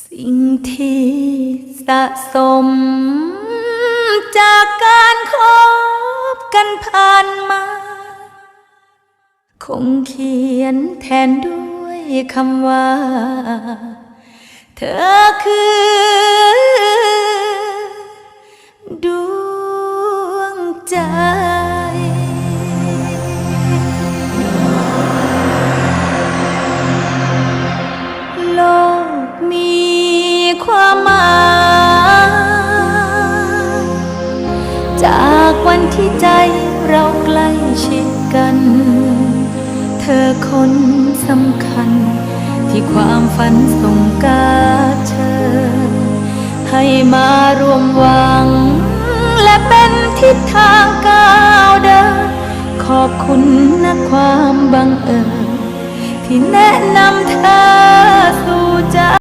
สิ่งที่สะสม จากการคบกันผ่านมา คงเขียนแทนด้วยคำว่า เธอคือ ดวงใจ จากวันที่ใจเราใกล้ชิดกัน เธอคนสำคัญ ที่ความฝันส่งกาเธอ ให้มารวมหวัง และเป็นทิศทางก้าวเดิน ขอบคุณนะความบังเอิญที่แนะนำเธอ